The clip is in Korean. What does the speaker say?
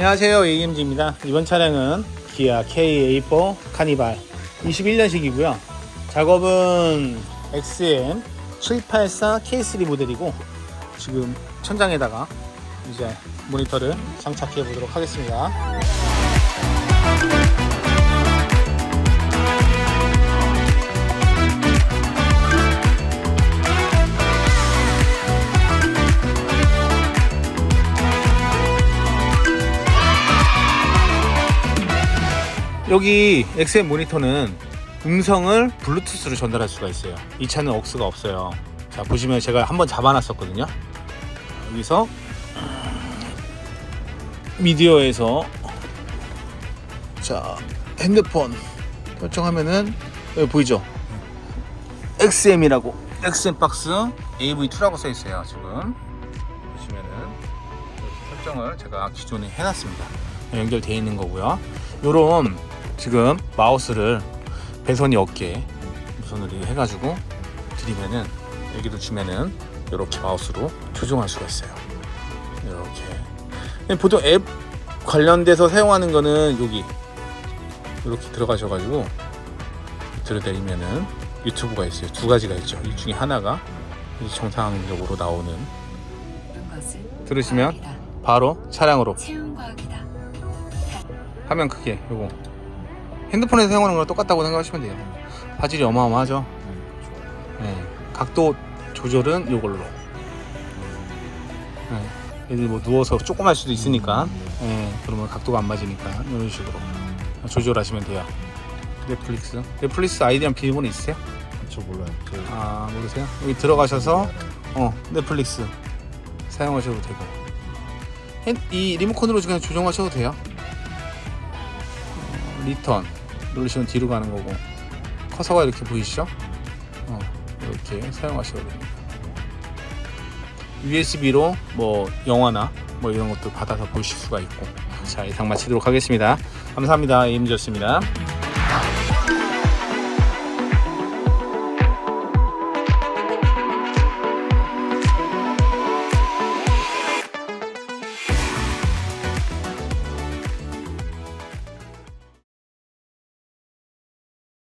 안녕하세요. AMG입니다. 이번 차량은 기아 K84 카니발 21년식이고요. 작업은 XM 784 K3 모델이고 지금 천장에다가 이제 모니터를 장착해 보도록 하겠습니다 여기 XM 모니터는 음성을 블루투스로 전달할 수가 있어요. 이 차는 억스가 없어요. 자 보시면 제가 한번 잡아놨었거든요. 여기서 미디어에서 자 핸드폰 설정하면은 여기 보이죠? XM이라고 XM 박스 AV2라고 써 있어요. 지금 보시면은 설정을 제가 기존에 해놨습니다. 연결되어 있는 거고요. 요런 지금 마우스를 배선이 없게 무선으로 해가지고 드리면은 여기로 주면은 이렇게 마우스로 조종할 수가 있어요. 이렇게 보통 앱 관련돼서 사용하는 거는 여기 이렇게 들어가셔가지고 들어다니면은 유튜브가 있어요. 두 가지가 있죠. 이 중에 하나가 이 정상적으로 나오는 들으시면 바로 차량으로. 화면 크게 요거 핸드폰에서 사용하는 거랑 똑같다고 생각하시면 돼요. 화질이 어마어마하죠? 네, 각도 조절은 요걸로. 네, 애들 뭐 누워서 조금 할 수도 있으니까. 네, 그러면 각도가 안 맞으니까 이런 식으로 조절하시면 돼요. 넷플릭스. 넷플릭스 아이디랑 비밀번호 있으세요? 저 몰라요. 그아 모르세요? 여기 들어가셔서 어 넷플릭스 사용하셔도 되고. 핸- 이 리모컨으로 그냥 조정하셔도 돼요. 어, 리턴 누르시면 뒤로 가는 거고. 커서가 이렇게 보이시죠? 어, 이렇게 사용하셔도 됩니다. USB로 뭐 영화나 뭐 이런 것도 받아서 보실 수가 있고. 자 이상 마치도록 하겠습니다. 감사합니다. 임지였습니다